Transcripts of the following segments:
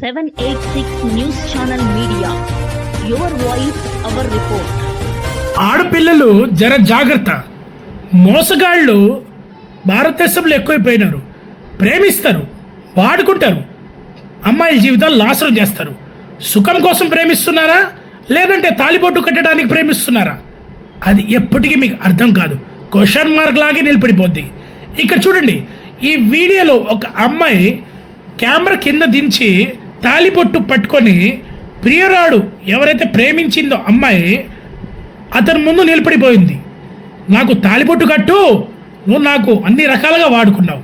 786 news channel media your voice our report ఆడపిల్లలు జర జాగ్రత్త. మోసగాళ్ళు భారతదేశంలో ఎక్కువైపోయినారు. ప్రేమిస్తారు వాడుకుంటారు. అమ్మాయిల జీవితాలు నాశనం చేస్తారు. సుఖం కోసం ప్రేమిస్తున్నారా? లేదంటే తాలిబొట్టు కట్టడానికి ప్రేమిస్తున్నారా? అది ఎప్పటికీ మీకు అర్థం కాదు. క్వశ్చన్ మార్క్ లాగే నిలబడిపోద్ది. ఇక్కడ చూడండి ఈ వీడియోలో ఒక అమ్మాయి కెమెరా కింద దించి తాలిబొట్టు పట్టుకొని ప్రియురాడు ఎవరైతే ప్రేమించిందో అమ్మాయి అతని ముందు నిలబడిపోయింది. నాకు తాలిబొట్టు కట్టు నువ్వు నాకు అన్ని రకాలుగా వాడుకున్నావు.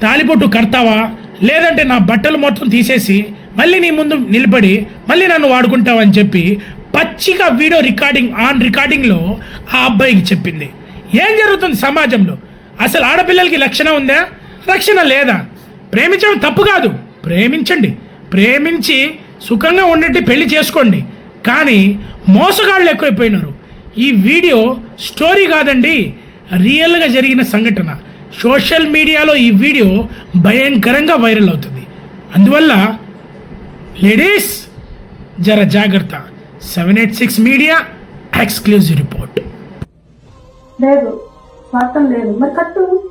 తాలిబొట్టు కడతావా? లేదంటే నా బట్టలు మొత్తం తీసేసి మళ్ళీ నీ ముందు నిలబడి మళ్ళీ నన్ను వాడుకుంటావని అని చెప్పి పచ్చిగా వీడియో రికార్డింగ్ ఆన్ రికార్డింగ్లో ఆ అబ్బాయికి చెప్పింది. ఏం జరుగుతుంది సమాజంలో? అసలు ఆడపిల్లలకి లక్షణ ఉందా? రక్షణ లేదా? ప్రేమించడం తప్పు కాదు. ప్రేమించండి. ప్రేమించి సుఖంగా ఉండేట్టు పెళ్ళి చేసుకోండి. కానీ మోసగాళ్ళు ఎక్కువైపోయినారు. ఈ వీడియో స్టోరీ కాదండి రియల్గా జరిగిన సంఘటన. సోషల్ మీడియాలో ఈ వీడియో భయంకరంగా వైరల్ అవుతుంది. అందువల్ల లేడీస్ జర జాగ్రత్త. Seven eight six media exclusive report. లేదు స్వార్థం లేదు. మరి కట్టు.